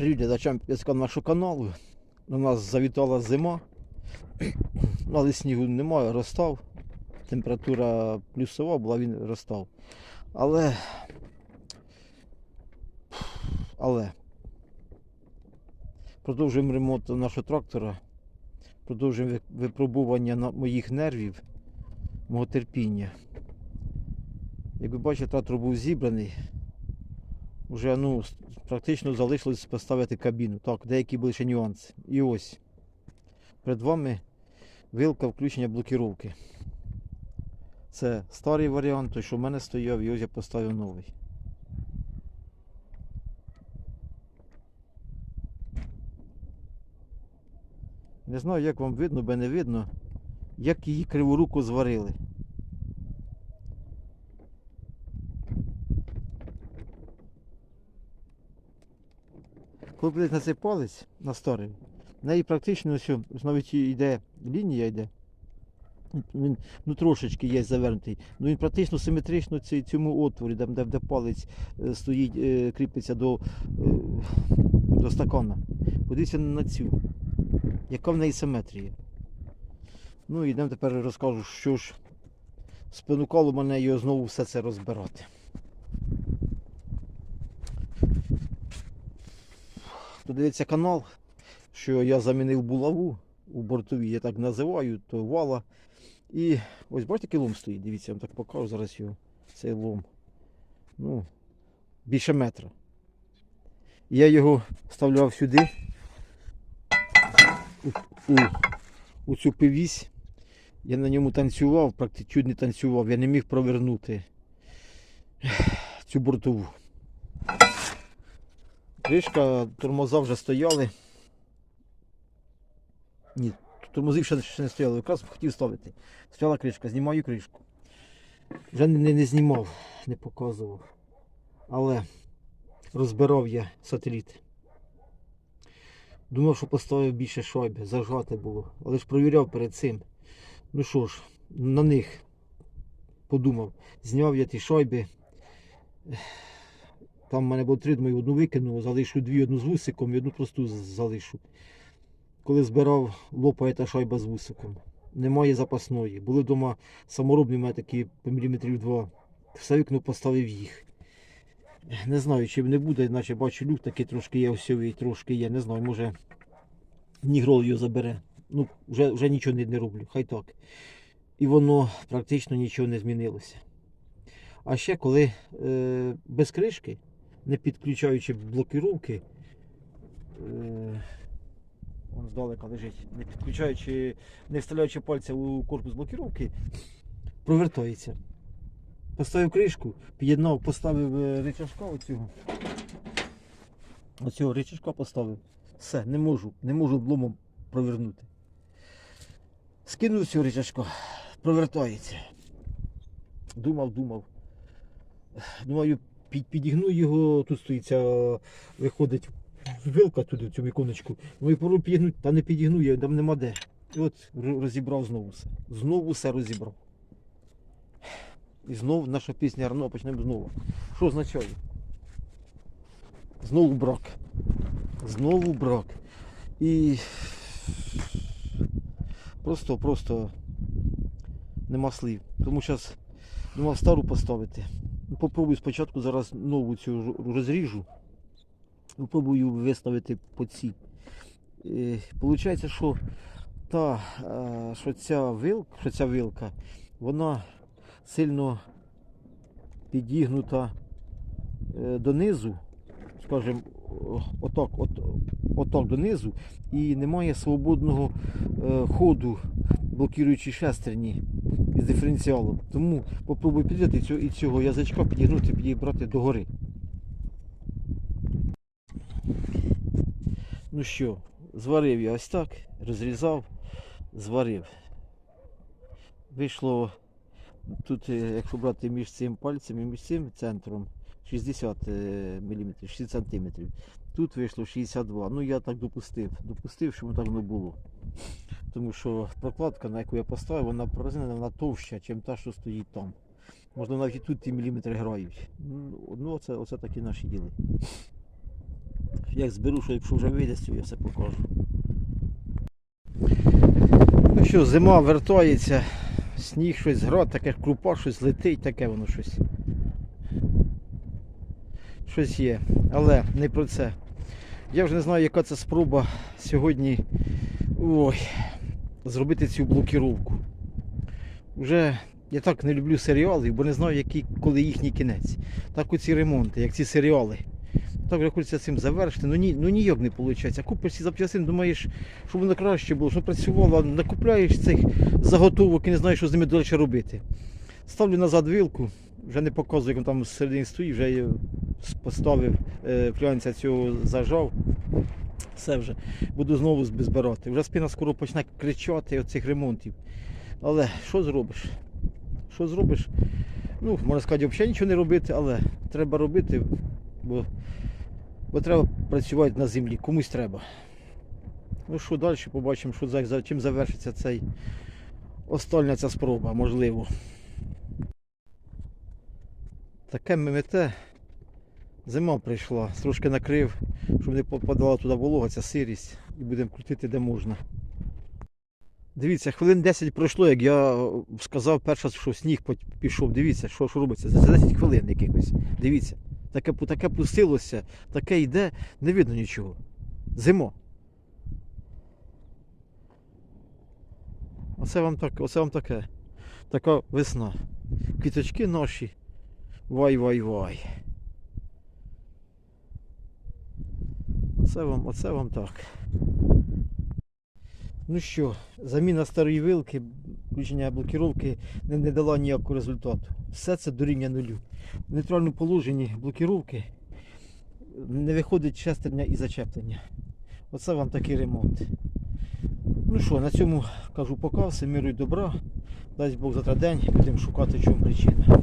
Привіт глядачам підпискам каналу. У нас завітала зима, але снігу немає, розстав. Температура плюсова була, він розстав. Але. Але. Продовжуємо ремонт нашого трактора. Продовжуємо випробування моїх нервів, мого терпіння. Як ви бачите, трактор був зібраний. Уже ну, практично залишилось поставити кабіну. Так, деякі були ще нюанси. І ось. Перед вами вилка включення блокіровки. Це старий варіант, той, що в мене стояв, і ось я поставив новий. Не знаю, як вам видно, бо не видно, як її криворуку зварили. Коли буде на цей палець, на старий, в неї практично ось, навіть йде лінія йде. Він ну, трошечки є завернутий. Ну він практично симетрично ці- цьому отворі, де, де, де палець е, стоїть, е, кріпиться до, е, до стакана. Подивіться на цю. Яка в неї симетрія. Ну і йдемо тепер розкажу, що ж спонукало мене його знову все це розбирати. Хто дивиться канал, що я замінив булаву у бортовій, я так називаю, то вала. І ось бачите, який лом стоїть, дивіться, я вам так покажу зараз його, цей лом. Ну, більше метра. Я його вставляв сюди, у, у, у цю пивісь. Я на ньому танцював, практично не танцював, я не міг провернути цю бортову. Кришка, тормоза вже стояли. Ні, тормози ще, не стояли, якраз хотів ставити. Стояла кришка, знімаю кришку. Вже не, не, не знімав, не показував. Але розбирав я сателіт. Думав, що поставив більше шайби, зажати було. Але ж провіряв перед цим. Ну що ж, на них подумав. Зняв я ті шайби. Там в мене було три, думаю, одну викину, залишу дві, одну з вусиком і одну просту залишу. Коли збирав, лопає та шайба з вусиком. Немає запасної. Були вдома саморобні у мене такі по міліметрів два. Все вікно поставив їх. Не знаю, чи не буде, наче бачу люк такий трошки є осьовий, трошки є. Не знаю, може Нігрол його забере. Ну, вже, вже нічого не, не роблю, хай так. І воно практично нічого не змінилося. А ще коли е, без кришки, не підключаючи блокіровки, е, вон здалека лежить, не підключаючи, не вставляючи пальця у корпус блокіровки, провертається. Поставив кришку, під'єднав, поставив е, рычажка оцього. Оцього рычажка поставив. Все, не можу, не можу обломом провернути. Скинув цього рычажка, провертається. Думав, думав. Думаю, під, підігну його, тут стоїть ця, виходить вилка туди, в цю віконечку. Думаю, пору підігнути, та не підігну, я там нема де. І от розібрав знову все. Знову все розібрав. І знову наша пісня Арно почнемо знову. Що означає? Знову брак. Знову брак. І просто, просто нема слів. Тому зараз думав стару поставити. Попробую спочатку зараз нову цю розріжу. Попробую виставити по цій. Е, Получається, що та, е, що ця вилка, що ця вилка, вона сильно підігнута е, донизу, скажімо, отак, от, отак донизу, і немає свободного ходу, блокуючи шестерні із диференціалом. Тому попробую підняти цього, і цього язичка підігнути, підібрати догори. Ну що, зварив я ось так, розрізав, зварив. Вийшло тут, е, якщо брати між цим пальцем і між цим центром 60 мм, 60 см. Тут вийшло 62. Ну я так допустив. Допустив, що воно так не було. Тому що прокладка, на яку я поставив, вона прорезинена, вона товща, ніж та, що стоїть там. Можна навіть і тут ті міліметри грають. Ну, Ну, оце, оце такі наші діли. Як зберу, що якщо вже вийде, я все покажу. Ну що, зима вертається, сніг щось град, таке крупа, щось летить, таке воно щось. Щось є. Але не про це. Я вже не знаю, яка це спроба сьогодні ой, зробити цю блокіровку. Вже я так не люблю серіали, бо не знаю, який, коли їхній кінець. Так оці ремонти, як ці серіали. Так вже хочеться цим завершити, ну, ні, ну ніяк не виходить. Купиш ці запчастини, думаєш, щоб воно краще було, щоб працювало, накупляєш цих заготовок і не знаєш, що з ними далі робити. Ставлю назад вилку, вже не показую, як він там всередині стоїть, вже поставив е, флянця цього зажав. Все вже. Буду знову збирати. Вже спина скоро почне кричати оцих ремонтів. Але що зробиш? Що зробиш? Ну, можна сказати, взагалі нічого не робити, але треба робити, бо, бо треба працювати на землі, комусь треба. Ну що далі, побачимо, що чим завершиться цей остання ця спроба, можливо. Таке мете. Зима прийшла, трошки накрив, щоб не попадала туди волога, ця сирість, і будемо крутити де можна. Дивіться, хвилин 10 пройшло, як я сказав перше, що сніг пішов. Дивіться, що, що робиться. За 10 хвилин якихось. Дивіться. Таке, таке пустилося, таке йде, не видно нічого. Зима. Оце вам так, оце вам таке. Така весна. Квіточки наші. Вай-вай-вай. Оце вам, оце вам так. Ну що, заміна старої вилки, включення блокіровки не, не дала ніякого результату. Все це дорівнює нулю. В нейтральному положенні блокіровки не виходить шестерня і зачеплення. Оце вам такий ремонт. Ну що, на цьому кажу пока, все миру і добра. Дасть Бог завтра день, будемо шукати в чому причина.